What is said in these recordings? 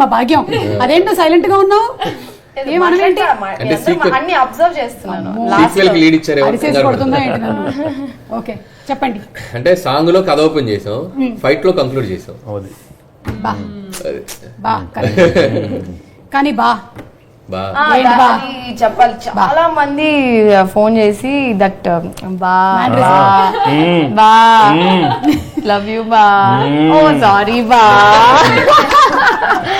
మా భాగ్యం. అదేంటో సైలెంట్గా ఉన్నావు? అంటే sequel- అన్ని అబ్జర్వ్ చేస్తున్నాను. సీక్వెల్కి లీడ్ ఇచ్చారు అరిసేసి కొడుతుందా ఏంటి నన్ను? ఓకే చెప్పండి. అంటే సాంగ్లో కథ ఓపెన్ చేసాం ఫైట్లో కంక్లూడ్ చేసాం అవుది బా. అది. బా correct. కానీ బా. బా. ఆ, ఏంటి దా- బా? అది చెప్పాలి. చాలా మంది ఫోన్ చేసి దట్ బా బా బా. లవ్ యూ బా. ఓ సారీ బా. So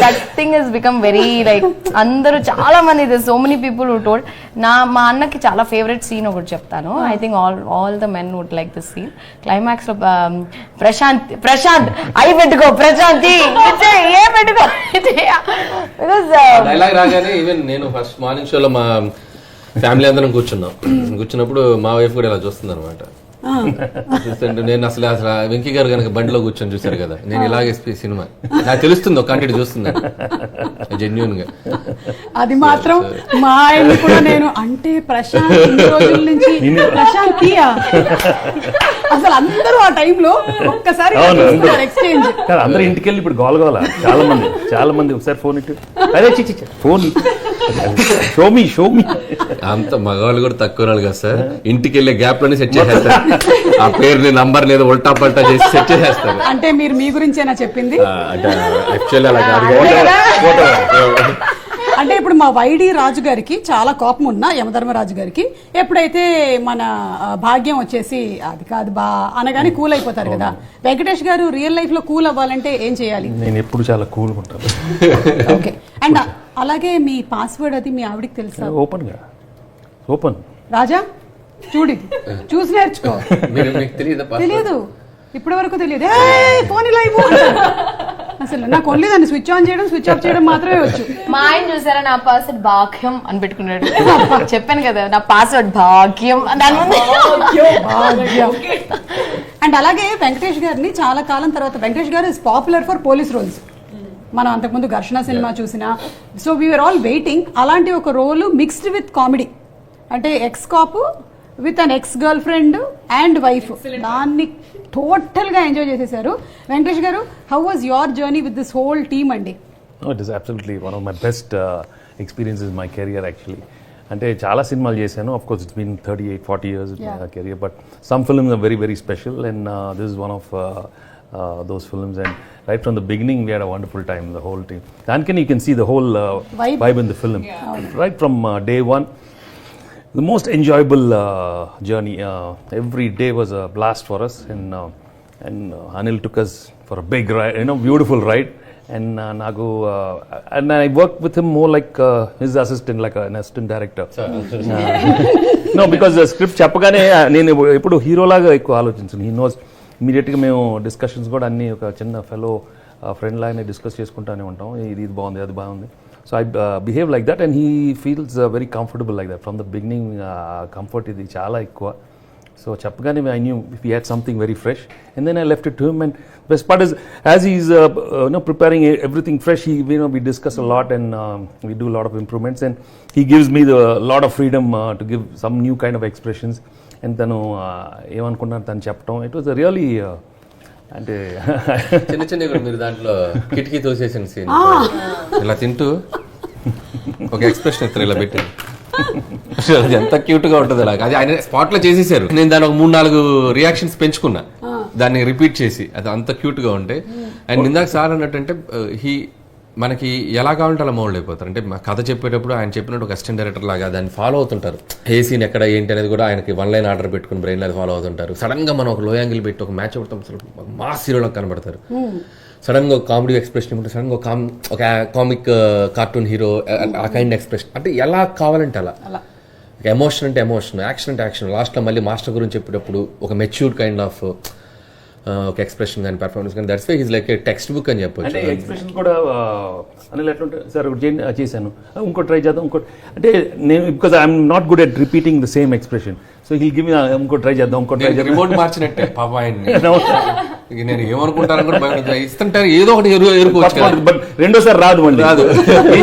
that thing is become very like అందరూ చాలా మంది సో మెనీ పీపుల్ టోల్డ్ నా మా అన్నకి చాలా ఫేవరెట్ సీన్ ఒకటి చెప్తాను. I think all all the men would like this scene క్లైమాక్స్లో um, ప్రశాంత్ ప్రశాంత్ అయి పెట్టుకో ప్రశాంతి ఏ పెట్టుకో డైలాగ్ రాగానే ఈవెన్ నేను ఫస్ట్ మార్నింగ్ షోలో మా ఫ్యామిలీ అందరం కూర్చున్నాం. కూర్చున్నప్పుడు మా వైఫ్ కూడా ఇలా చూస్తుంది అనమాట చూస్తుంటే నేను అసలు అసలు వెంకీ గారు కనుక బండిలో కూర్చొని చూశారు కదా నేను ఇలాగే స్పీ- సినిమా. నాకు తెలుస్తుంది ఒక కంటి చూస్తుంది. జెన్యున్గా. అది మాత్రం మా ఆయన కూడా నేను అంటే ప్రశాంత్ ఇన్ని రోజుల నుంచి ప్రశాంత్ తీయా అసలు అందరూ ఆ టైంలో ఒక్కసారి. ఎక్స్చేంజ్ కాదు అందరూ ఇంటికి వెళ్ళి ఇప్పుడు గోల గోల చాలా మంది చాలా మంది. ఒకసారి ఫోన్ ఇట్టు అదే చిచ్చి ఫోన్ షోమి షోమి అంత మగవాళ్ళు కూడా తక్కువ వాళ్ళు కదా సార్. ఇంటికి వెళ్ళే గ్యాప్లోనే సెట్ చేసేస్తారు. ఆ పేరుని నంబర్ లేదు ఉల్టా పల్టా చేసి సెట్ చేసేస్తారు. అంటే మీరు మీ గురించేనా చెప్పింది? అంటే యాక్చువల్లీ అలా కాదు? అంటే ఇప్పుడు మా వైడి రాజు గారికి చాలా కోపం ఉన్నా యమధర్మరాజు గారికి. ఎప్పుడైతే మన భాగ్యం వచ్చేసి అది కాదు బా అనగానే కూల్ అయిపోతారు కదా. వెంకటేష్ గారు రియల్ లైఫ్లో కూల్ అవ్వాలంటే ఏం చేయాలి? నేను ఎప్పుడు చాలా కూల్గా ఉంటాను. ఓకే అండ్ అలాగే మీ పాస్వర్డ్ అది మీ ఆవిడకి తెలుసా? ఓపెన్గా ఓపెన్ రాజా చూడు. చూసి నేర్చుకో. తెలియదా ఇప్పటి వరకు తెలియదు. ఫోన్ ఇలా. అసలు నాకు ఓన్లీ స్విచ్ ఆన్ చేయడం స్విచ్ ఆఫ్ చేయడం మాత్రమే వచ్చు. మా ఆయన చూసారా నా పాస్వర్డ్ భాగ్యం అని పెట్టుకున్నాడు. చెప్పాను కదా నా పాస్వర్డ్ భాగ్యం అండ్ అలాగే వెంకటేష్ గారిని చాలా కాలం తర్వాత వెంకటేష్ గారు is popular for police roles మనం అంతకుముందు ఘర్షణ సినిమా చూసిన. సో వీఆర్ ఆల్ వెయిటింగ్ అలాంటి ఒక రోల్ మిక్స్డ్ విత్ కామెడీ అంటే ex cop with an ex girlfriend and wife దాన్ని టోటల్గా ఎంజాయ్ చేసేసారు. వెంకటేష్ గారు how was your journey with this whole team అండి? It is absolutely one of my best experiences my career actually అంటే చాలా సినిమాలు చేశాను. Of course it's been thirty eight forty years. Career but some films are very very special and this is one of Those films and right from the beginning we had a wonderful time the whole team దానికని you can see the whole Vibe. Vibe in the film right from day one the most enjoyable uh, journey. Uh, every day was a blast for us, and uh, and uh, Anil took us for a big ride, you know, beautiful ride. And uh, Nagu, uh, and I worked with him more like uh, his assistant, like an assistant director. no, because the script చెప్పగానే uh, నేను ఎప్పుడు హీరోలాగా ఎక్కువ ఆలోచించాను he knows ఇమీడియట్గా మేము discussions కూడా అన్ని ఒక చిన్న ఫెలో ఫ్రెండ్ లాగానే డిస్కస్ చేసుకుంటూనే ఉంటాం. ఇది ఇది బాగుంది అది బాగుంది. So I behave like that and he feels very comfortable like that from the beginning comfort ఇది చాలా ఎక్కువ. సో చెప్పగానే I knew if had something very fresh and then I left it hmm and best part is as is no preparing everything fresh he we know we discuss lot and we do lot of improvements and he gives me the lot of freedom to give some new kind of expressions and తను uh, ఏమనుకున్నాను తను చెప్పడం it was really అంటే చిన్న చిన్న కూడా మీరు దాంట్లో కిటికీ తోసేసిన సీన్ ఇలా తింటూ ఒక ఎక్స్ప్రెషన్ ఇస్తారు ఇలా పెట్టి అది ఎంత క్యూట్గా ఉంటుంది అలా అది ఆయన స్పాట్లో చేసేసారు. నేను దాని ఒక మూడు నాలుగు రియాక్షన్స్ పెంచుకున్నా. దాన్ని రిపీట్ చేసి. అది అంత క్యూట్గా ఉంటే. అండ్ ఇందాక సార్ అన్నట్టంటే హీ మనకి ఎలా కావాలంటే అలా మౌల్డ్ అయిపోతారు. అంటే మా కథ చెప్పేటప్పుడు ఆయన చెప్పినట్టు ఒక అసిస్టెంట్ డైరెక్టర్ లాగా దాన్ని ఫాలో అవుతుంటారు. ఏ సీన్ ఎక్కడ ఏంటి అనేది కూడా ఆయనకి వన్ లైన్ ఆర్డర్ పెట్టుకుని బ్రెయిన్ అది ఫాలో అవుతుంటారు. సడన్గా మనం ఒక లో యాంగిల్ పెట్టి ఒక మ్యాచ్ అవుతాం అసలు మాస్ హీరోలో కనబడతారు. సడన్గా ఒక కామెడీ ఎక్స్ప్రెషన్ ఉంటుంది సడన్గా ఒక కామ్ ఒక కామిక్ కార్టూన్ హీరో ఆ కైండ్ ఎక్స్ప్రెషన్ అంటే ఎలా కావాలంటే అలా. ఎమోషన్ అంటే ఎమోషన్ యాక్షన్ అంటే యాక్షన్ లాస్ట్లో మళ్ళీ మాస్టర్ గురించి చెప్పేటప్పుడు ఒక మెచ్యూర్డ్ కైండ్ ఆఫ్ ఒక ఎక్స్ప్రెషన్ కానీ పెర్ఫార్మెన్స్ కానీ. That's why is like textbook అని అంటే చెప్పొచ్చు ఎక్స్ప్రెషన్ కూడా అనిల్ ఎట్లుంటే సార్ ఒకటి చేశాను. ఇంకోటి ట్రై చేద్దాం ఇంకోటి. అంటే నేను because I'm not good at repeating the same expression so he'll give ఇంకోటి ట్రై చేద్దాం ఇంకోటి ట్రై చేద్దాం. రిమోట్ మార్చినట్టే పాప ఆయన్ని. ఇక నేను ఏమనుకుంటాను. ఇస్తుంటారు ఏదో ఒకటి ఎరు ఎరుకోవచ్చు. బట్ రెండోసారి రాదు మళ్ళీ. రాదు.